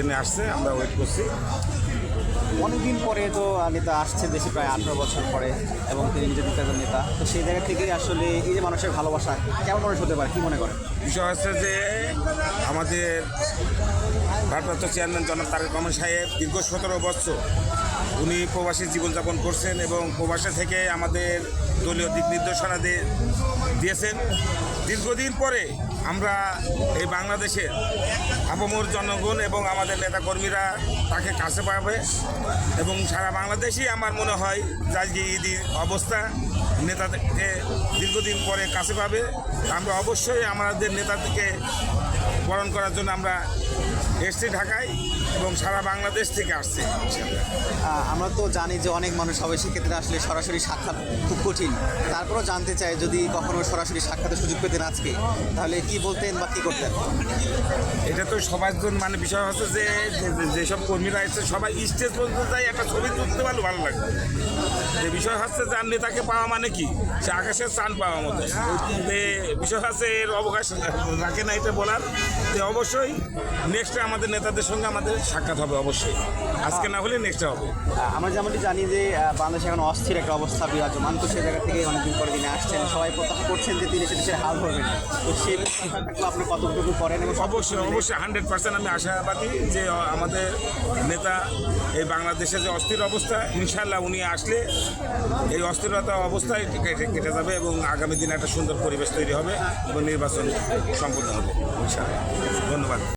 জন্য আসছে আমরা ওয়েট করছি। অনেকদিন পরে তো নেতা আসছে দেশে প্রায় আঠারো বছর পরে এবং তিনি নিজে দিতে নেতা। তো সেই জায়গা থেকে আসলে এই যে মানুষের ভালোবাসা কেমন মানুষ হতে পারে কি মনে করেন? বিষয় হচ্ছে যে আমাদের ভারপ্রাপ্ত চেয়ারম্যান জনাব তারেক রহমান সাহেব দীর্ঘ সতেরো বছর উনি প্রবাসী জীবনযাপন করছেন এবং প্রবাসে থেকে আমাদের দলীয় দিক নির্দেশনা দিয়েছেন। দীর্ঘদিন পরে আমরা এই বাংলাদেশের আপামর জনগণ এবং আমাদের নেতাকর্মীরা তাকে কাছে পাবে এবং সারা বাংলাদেশেই আমার মনে হয় যে আজকে অবস্থা নেতাকে দীর্ঘদিন পরে কাছে পাবে। আমরা অবশ্যই আমাদের নেতাদেরকে বরণ করার জন্য আমরা এসছি ঢাকায় এবং সারা বাংলাদেশ থেকে আসছে। আমরা তো জানি যে অনেক মানুষ হবে সেক্ষেত্রে আসলে সরাসরি সাক্ষাৎ খুব কঠিন। তারপরেও জানতে চাই যদি কখনো সরাসরি সাক্ষাতের সুযোগ পেতেন আজকে তাহলে কি বলতেন বা কি করতেন? এটা তো সবার জন্য মানে বিষয় হচ্ছে যে যেসব কর্মীরা এসে সবাই স্টেজ পর্যন্ত যাই একটা ছবি তুলতে পারলে ভালো লাগবে। যে বিষয় হচ্ছে যার নেতাকে পাওয়া মানে কি? সে আকাশের চান পাওয়া মতো। বিষয় হচ্ছে এর অবকাশ রাখে না এটা বলার। যে অবশ্যই নেক্সটে আমাদের নেতাদের সঙ্গে আমাদের সাক্ষাৎ হবে অবশ্যই। আজকে না হলে নেক্সটে হবে। আমরা যেমনটি জানি যে বাংলাদেশে এখন অস্থির একটা অবস্থা বিরাজমান তো সেই জায়গা থেকে অনেকদিন পরে তিনি আসছেন। সবাই প্রত্যাশা করছেন যে তিনি সে দেশের হাল ধরবেন। তো সেই প্রত্যাশাটাকে আপনি কতটুকু করেন এবং অবশ্যই অবশ্যই হান্ড্রেড পার্সেন্ট আমি আশাবাদী যে আমাদের নেতা এই বাংলাদেশে যে অস্থির অবস্থা ইনশাল্লাহ উনি আসলে এই অস্থিরতা অবস্থায় কেটে কেটে যাবে এবং আগামী দিনে একটা সুন্দর পরিবেশ তৈরি হবে এবং নির্বাচন সম্পন্ন হবে ইনশাল্লাহ ধন্যবাদ।